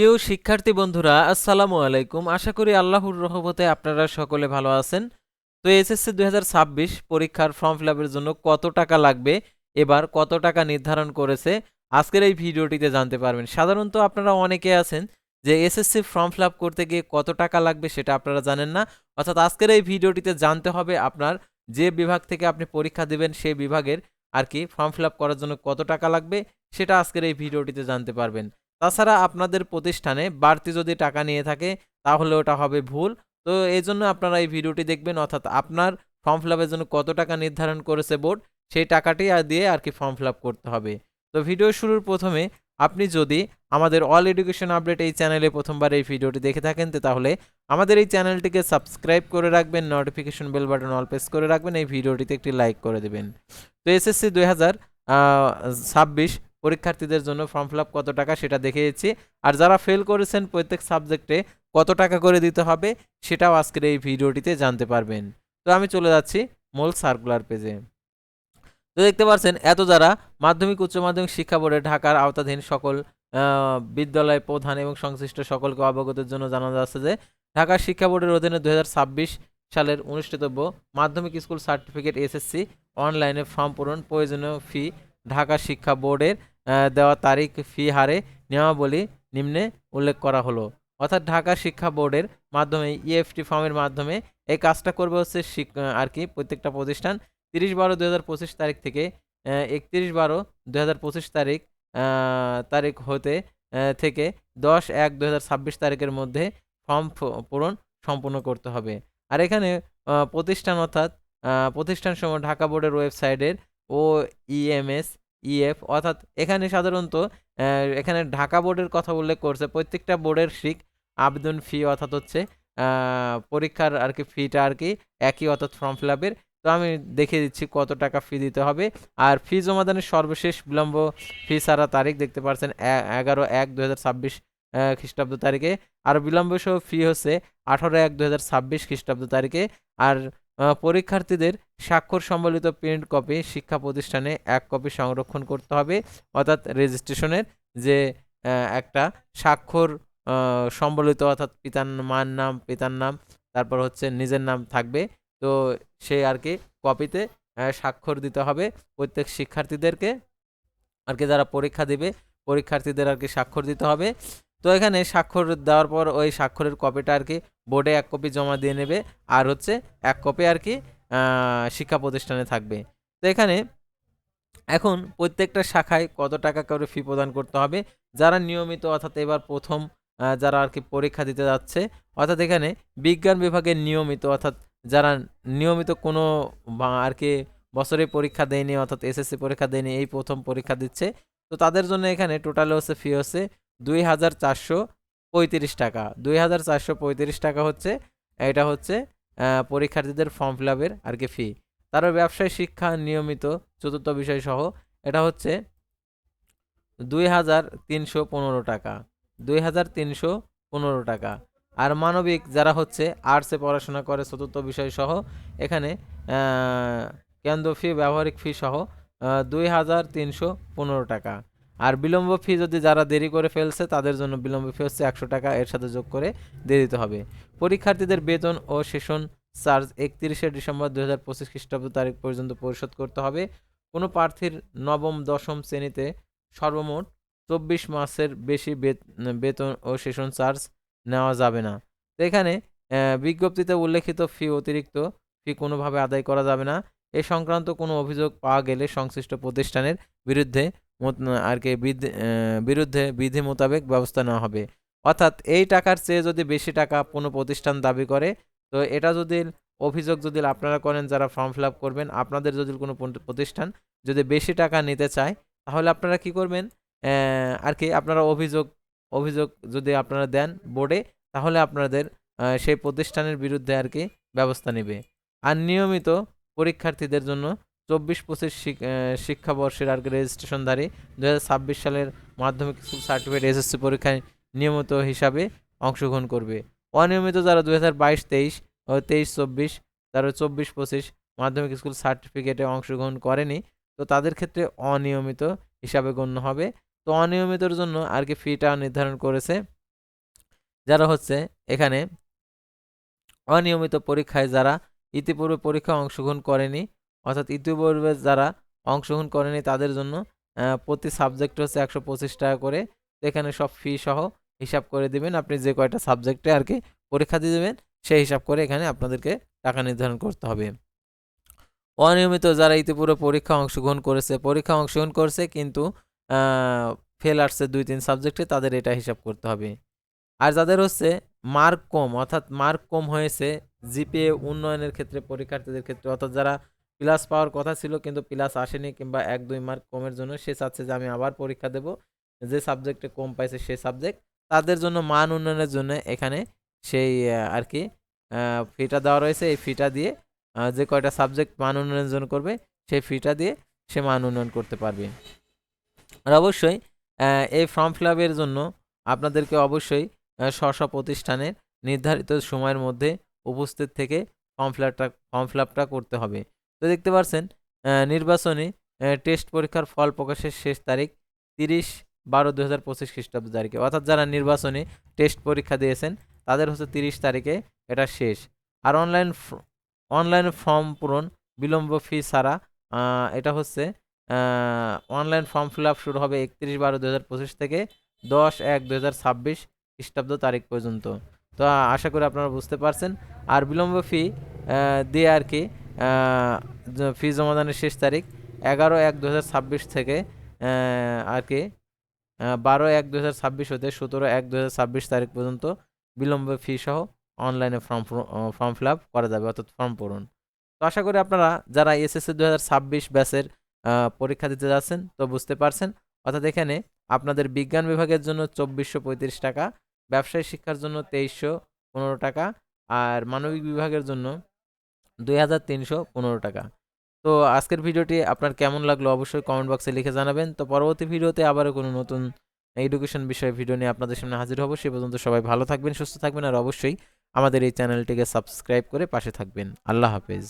প্রিয় শিক্ষার্থী বন্ধুরা, আসসালামু আলাইকুম। আশা করি আল্লাহর রহমতে আপনারা সকলে ভালো আছেন। তো এসএসসি দু হাজার ছাব্বিশ পরীক্ষার ফর্ম ফিল জন্য কত টাকা লাগবে, এবার কত টাকা নির্ধারণ করেছে, আজকের এই ভিডিওটিতে জানতে পারবেন। সাধারণত আপনারা অনেকে আছেন যে এসএসসি ফর্ম ফিল করতে গিয়ে কত টাকা লাগবে সেটা আপনারা জানেন না। অর্থাৎ আজকের এই ভিডিওটিতে জানতে হবে আপনার যে বিভাগ থেকে আপনি পরীক্ষা দেবেন সেই বিভাগের আর কি ফর্ম ফিল করার জন্য কত টাকা লাগবে, সেটা আজকের এই ভিডিওটিতে জানতে পারবেন। তাছাড়া আপনাদের প্রতিষ্ঠানে বাড়তি যদি টাকা নিয়ে থাকে, তাহলে ওটা হবে ভুল। তো এই জন্য আপনারা এই ভিডিওটি দেখবেন, অর্থাৎ আপনার ফর্ম ফিল আপের জন্য কত টাকা নির্ধারণ করেছে বোর্ড, সেই টাকাটি আর দিয়ে আর কি ফর্ম ফিল আপ করতে হবে। তো ভিডিও শুরুর প্রথমে আপনি যদি আমাদের অল এডুকেশন আপডেট এই চ্যানেলে প্রথমবার এই ভিডিওটি দেখে থাকেন তাহলে আমাদের এই চ্যানেলটিকে সাবস্ক্রাইব করে রাখবেন, notification bell button all press করে রাখবেন, এই ভিডিওটিতে একটি লাইক করে দেবেন। তো এসএসসি দুই হাজার ছাব্বিশ পরীক্ষার্থীদের জন্য ফর্ম ফিল কত টাকা সেটা দেখিয়েছি। আর যারা ফেল করেছেন প্রত্যেক সাবজেক্টে কত টাকা করে দিতে হবে সেটাও আজকের এই ভিডিওটিতে জানতে পারবেন। তো আমি চলে যাচ্ছি মূল সার্কুলার পেজে তো দেখতে পাচ্ছেন, এত যারা মাধ্যমিক, উচ্চ মাধ্যমিক শিক্ষা বোর্ডে ঢাকার আওতাধীন সকল বিদ্যালয় প্রধান এবং সংশ্লিষ্ট সকলকে অবগতের জন্য জানা যাচ্ছে যে ঢাকা শিক্ষা বোর্ডের অধীনে দু হাজার ছাব্বিশ সালের অনুষ্ঠিতব্য মাধ্যমিক স্কুল সার্টিফিকেট এসএসসি অনলাইনে ফর্ম পূরণ প্রয়োজনীয় ফি ঢাকা শিক্ষা বোর্ডের দেওয়া তারিখ ফি হারে নিয়মাবলী নিম্নে উল্লেখ করা হলো। অর্থাৎ ঢাকা শিক্ষা বোর্ডের মাধ্যমে ইএফটি ফর্মের মাধ্যমে এই কাজটা করবে হচ্ছে আর কি প্রত্যেকটা প্রতিষ্ঠান। তিরিশ বারো দু হাজার পঁচিশ তারিখ থেকে একত্রিশ বারো দু হাজার পঁচিশ তারিখ তারিখ হতে থেকে দশ এক দু হাজার ছাব্বিশ তারিখের মধ্যে ফর্ম পূরণ সম্পূর্ণ করতে হবে। আর এখানে প্রতিষ্ঠান অর্থাৎ প্রতিষ্ঠান সময় ঢাকা বোর্ডের ওয়েবসাইটের ও ইএমএস ইএফ অর্থাৎ এখানে সাধারণত এখানে ঢাকা বোর্ডের কথা উল্লেখ করছে। প্রত্যেকটা বোর্ডের শিক আবেদন ফি অর্থাৎ হচ্ছে পরীক্ষার আর কি ফিটা আর কি একই অর্থাৎ ফর্ম ফিল আপের তো আমি দেখিয়ে দিচ্ছি কত টাকা ফি দিতে হবে। আর ফি জমাদানের সর্বশেষ বিলম্ব ফি ছাড়া তারিখ দেখতে পাচ্ছেন এগারো এক দু হাজার ছাব্বিশ খ্রিস্টাব্দ তারিখে। আর বিলম্ব সহ ফি হচ্ছে আঠারো এক দু হাজার ছাব্বিশ খ্রিস্টাব্দ তারিখে। আর পরীক্ষার্থীদের স্বাক্ষর সম্বলিত প্রিন্ট কপি শিক্ষা প্রতিষ্ঠানে এক কপি সংরক্ষণ করতে হবে, অর্থাৎ রেজিস্ট্রেশনের যে একটা স্বাক্ষর সম্বলিত, অর্থাৎ পিতার মার নাম, পিতার নাম, তারপর হচ্ছে নিজের নাম থাকবে। তো সে আর কি কপিতে স্বাক্ষর দিতে হবে প্রত্যেক শিক্ষার্থীদেরকে। আর কি যারা পরীক্ষা দিবে, পরীক্ষার্থীদের আর কি স্বাক্ষর দিতে হবে। তো এখানে স্বাক্ষর দেওয়ার পর ওই স্বাক্ষরের কপিটা আর কি বোর্ডে এক কপি জমা দিয়ে নেবে, আর হচ্ছে এক কপি আর কি শিক্ষা প্রতিষ্ঠানে থাকবে। তো এখানে এখন প্রত্যেকটা শাখায় কত টাকা করে ফি প্রদান করতে হবে, যারা নিয়মিত অর্থাৎ এবার প্রথম যারা আর কি পরীক্ষা দিতে যাচ্ছে, অর্থাৎ এখানে বিজ্ঞান বিভাগের নিয়মিত অর্থাৎ যারা নিয়মিত কোনো আর কি বছরে পরীক্ষা দেয়নি, অর্থাৎ এসএসসি পরীক্ষা দেয়নি, এই প্রথম পরীক্ষা দিচ্ছে, তো তাদের জন্য এখানে টোটাল হচ্ছে ফি হচ্ছে দুই হাজার চারশো পঁয়ত্রিশ টাকা। দুই হাজার চারশো পঁয়ত্রিশ টাকা হচ্ছে, এটা হচ্ছে পরীক্ষার্থীদের ফর্ম ফিল আপের আর কি ফি তারপর ব্যবসায় শিক্ষা নিয়মিত, চতুর্থ বিষয় সহ, এটা হচ্ছে দুই হাজার তিনশো পনেরো টাকা। দুই হাজার তিনশো পনেরো টাকা। আর মানবিক যারা হচ্ছে আর্টসে পড়াশোনা করে, চতুর্থ বিষয় সহ, এখানে কেন্দ্র ফি ব্যবহারিক ফি সহ দুই হাজার তিনশো পনেরো টাকা। আর বিলম্ব ফি যদি যারা দেরি করে ফেলছে, তাদের জন্য বিলম্ব ফি হচ্ছে একশো টাকা, এর সাথে যোগ করে দিয়ে দিতে হবে। পরীক্ষার্থীদের বেতন ও সেশন চার্জ একত্রিশে ডিসেম্বর দু হাজার পঁচিশ খ্রিস্টাব্দ তারিখ পর্যন্ত পরিশোধ করতে হবে। কোনো প্রার্থীর নবম, দশম শ্রেণীতে সর্বমোট চব্বিশ মাসের বেশি বেতন ও সেশন চার্জ নেওয়া যাবে না। তো এখানে বিজ্ঞপ্তিতে উল্লেখিত ফি অতিরিক্ত ফি কোনোভাবে আদায় করা যাবে না। এ সংক্রান্ত কোনো অভিযোগ পাওয়া গেলে সংশ্লিষ্ট প্রতিষ্ঠানের বিরুদ্ধে আর কি বিরুদ্ধে বিধি মোতাবেক ব্যবস্থা নেওয়া হবে। অর্থাৎ এই টাকার চেয়ে যদি বেশি টাকা কোনো প্রতিষ্ঠান দাবি করে, তো এটা যদি অভিযোগ যদি আপনারা করেন যারা ফর্ম ফিল করবেন, আপনাদের যদি কোনো প্রতিষ্ঠান যদি বেশি টাকা নিতে চায়, তাহলে আপনারা কি করবেন? আর কি আপনারা অভিযোগ অভিযোগ যদি আপনারা দেন বোর্ডে, তাহলে আপনাদের সেই প্রতিষ্ঠানের বিরুদ্ধে আর কি ব্যবস্থা নেবে। আর নিয়মিত পরীক্ষার্থীদের জন্য চব্বিশ পঁচিশ শিক্ষাবর্ষের আর রেজিস্ট্রেশনধারী দু ছাব্বিশ সালের মাধ্যমিক স্কুল সার্টিফিকেট এসএসসি পরীক্ষায় নিয়মিত হিসাবে অংশগ্রহণ করবে। অনিয়মিত যারা দু হাজার বাইশ, তেইশ, ও তেইশ, চব্বিশ, তারা চব্বিশ পঁচিশ মাধ্যমিক স্কুল সার্টিফিকেটে অংশগ্রহণ করেনি, তো তাদের ক্ষেত্রে অনিয়মিত হিসাবে গণ্য হবে। তো অনিয়মিতর জন্য আর কি ফিটা নির্ধারণ করেছে যারা হচ্ছে এখানে অনিয়মিত পরীক্ষায় যারা ইতিপূর্বে পরীক্ষায় অংশগ্রহণ করেনি অর্থাৎ ইতিপূর্বে যারা অংশগ্রহণ করেনি তাদের জন্য প্রতি সাবজেক্ট হচ্ছে একশো পঁচিশ টাকা করে। এখানে সব ফি সহ হিসাব করে দিবেন। আপনি যে কয়টা সাবজেক্টে আর কি পরীক্ষা দিয়ে দেবেন, সেই হিসাব করে এখানে আপনাদেরকে টাকা নির্ধারণ করতে হবে। অনিয়মিত যারা ইতিপূর্বে পরীক্ষা অংশগ্রহণ করেছে, পরীক্ষা অংশগ্রহণ করছে কিন্তু ফেল আসছে দুই তিন সাবজেক্টে তাদের এটা হিসাব করতে হবে। আর যাদের হচ্ছে মার্ক কম, অর্থাৎ মার্ক কম হয়েছে জিপিএ উন্নয়নের ক্ষেত্রে, পরীক্ষার্থীদের ক্ষেত্রে, অর্থাৎ যারা প্লাস পাওয়ার কথা ছিল, কিন্তু প্লাস আসেনি কিংবা এক, দুই মার্ক কমের জন্য সে চাচ্ছে যে আমি আবার পরীক্ষা দেব। যে সাবজেক্টে কম পাইছে সে সাবজেক্ট তাদের জন্য মান উন্নয়নের জন্য এখানে সেই আর কি ফিটা দেওয়া রয়েছে। এই ফিটা দিয়ে যে কয়টা সাবজেক্ট মান উন্নয়নের জন্য করবে, সেই ফিটা দিয়ে সে মান উন্নয়ন করতে পারবে। আর অবশ্যই এই ফর্ম ফিল আপের জন্য আপনাদেরকে অবশ্যই স্ব স্ব প্রতিষ্ঠানের নির্ধারিত সময়ের মধ্যে উপস্থিত থেকে ফর্ম ফিল আপটা ফর্ম ফিল আপটা করতে হবে। তো দেখতে পাচ্ছেন নির্বাচনী টেস্ট পরীক্ষার ফল প্রকাশের শেষ তারিখ তিরিশ বারো দু হাজার পঁচিশ খ্রিস্টাব্দ তারিখে। অর্থাৎ যারা নির্বাচনী টেস্ট পরীক্ষা দিয়েছেন, তাদের হচ্ছে তিরিশ তারিখে এটা শেষ। আর অনলাইন অনলাইন ফর্ম পূরণ, বিলম্ব ফি ছাড়া এটা হচ্ছে অনলাইন ফর্ম ফিল আপ শুরু হবে একত্রিশ বারো দু হাজার পঁচিশ থেকে দশ এক দু হাজার ছাব্বিশ খ্রিস্টাব্দ তারিখ পর্যন্ত। তো আশা করি আপনারা বুঝতে পারছেন। আর বিলম্ব ফি দিয়ে আর কি ফি জমাদানের শেষ তারিখ এগারো এক দু হাজার ছাব্বিশ থেকে আর কি বারো এক দু হাজার ছাব্বিশ হতে সতেরো এক দু তারিখ পর্যন্ত বিলম্ব ফি সহ অনলাইনে ফর্ম ফর্ম ফিল আপ করা যাবে, অর্থাৎ ফর্ম পূরণ। তো আশা করি আপনারা যারা এসএসসি দু হাজার ছাব্বিশ ব্যাচের পরীক্ষা দিতে যাচ্ছেন তো বুঝতে পারছেন। অর্থাৎ এখানে আপনাদের বিজ্ঞান বিভাগের জন্য চব্বিশশো পঁয়ত্রিশ টাকা, ব্যবসায় শিক্ষার জন্য তেইশশো পনেরো টাকা, আর মানবিক বিভাগের জন্য দুই হাজার তিনশো পনেরো টাকা। তো আজকের ভিডিওটি আপনার কেমন লাগল অবশ্যই কমেন্ট বক্সে লিখে জানাবেন। তো পরবর্তী ভিডিওতে আবারও কোনো নতুন এডুকেশন বিষয়ে ভিডিও নিয়ে আপনাদের সামনে হাজির হব। সে পর্যন্ত সবাই ভালো থাকবেন, সুস্থ থাকবেন, আর অবশ্যই আমাদের এই চ্যানেলটিকে সাবস্ক্রাইব করে পাশে থাকবেন। আল্লাহ হাফেজ।